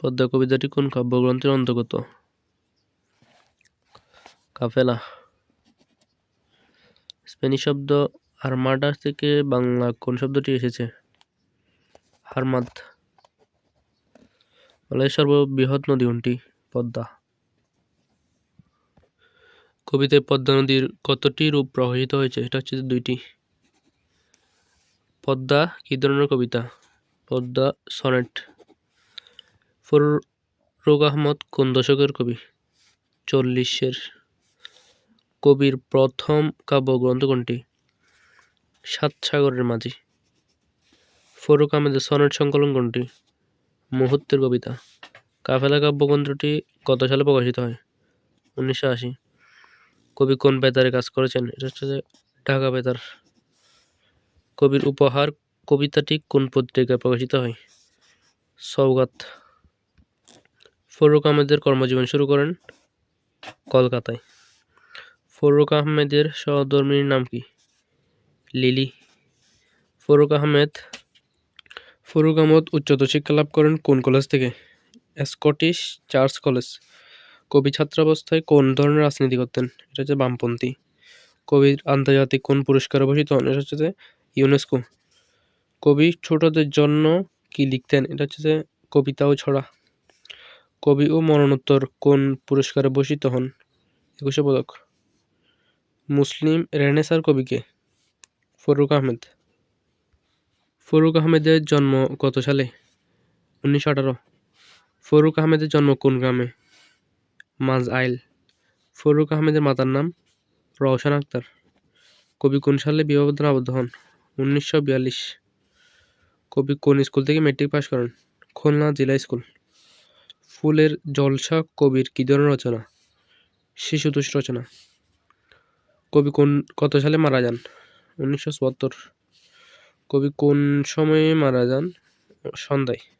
পদ্মা কবিতাটি কোন কাব্যগ্রন্থের অন্তর্গত? কাফেলা। স্পেনিশ শব্দ আরমাডা থেকে বাংলা কোন শব্দটি এসেছে? হারমাদ। বাংলাদেশের সর্ববৃহৎ নদী কোনটি? পদ্মা। কবিতায় পদ্মা নদীর কতটি রূপ প্রকাশিত হয়েছে এটা হচ্ছে দুইটি। পদ্মা, কি ধরনের কবিতা? পদ্মা, সনেট। ফরুক আহমদ কোন দশকের কবি? চল্লিশের কবির প্রথম কাব্যগ্রন্থ কোনটি? সাত সাগরের মাঝি। ফরুক আহমেদের সনেট সংকলন কোনটি? মুহূর্তের কবিতা। কাফেলা কাব্যগ্রন্থটি কত সালে প্রকাশিত হয়? উনিশশো আশি। কবি কোন বেতারে কাজ করেছেন? এটা হচ্ছে ঢাকা বেতার। কবির উপহার কবিতাটি কোন পত্রিকায় প্রকাশিত হয়? সৌগাত ফরুক আহমেদের কর্মজীবন শুরু করেন কলকাতায়। ফরুক আহমেদের সহধর্মিনীর নাম কি? লিলি। ফরুক আহমেদ। ফরুক আহমদ উচ্চতর শিক্ষা লাভ করেন কোন কলেজ থেকে? Scottish church college. কবি ছাত্রাবস্থায় কোন ধরনের রাজনীতি করতেন? এটা হচ্ছে বামপন্থী। কবির আন্তর্জাতিক কোন পুরস্কারে হন এটা হচ্ছে যে ইউনেস্কো। কবি ছোটদের জন্য কি লিখতেন? এটা হচ্ছে যে ছড়া। কবি ও মরণোত্তর কোন পুরস্কারে ভূষিত হন? একুশে পদক। মুসলিম রেনেসার কবিকে। ফরুক আহমেদ। ফরুক আহমেদের জন্ম কত সালে? উনিশশো আঠারো। ফরুক আহমেদের জন্ম কোন গ্রামে? মাজ আইল ফরুক আহমেদের মাতার নাম রওশন আক্তার। কবি কোন সালে বিবাহবন্ধনে আবদ্ধ হন? উনিশশো বিয়াল্লিশ। কবি কোন স্কুল থেকে মেট্রিক পাশ করেন? খুলনা জেলা স্কুল। ফুলের জলসা কবির কী ধরনের রচনা? শিশুতোষ রচনা। কবি কোন, কত সালে মারা যান? উনিশশো চুয়াত্তর কবি কোন সময়ে মারা যান? সন্ধ্যায়।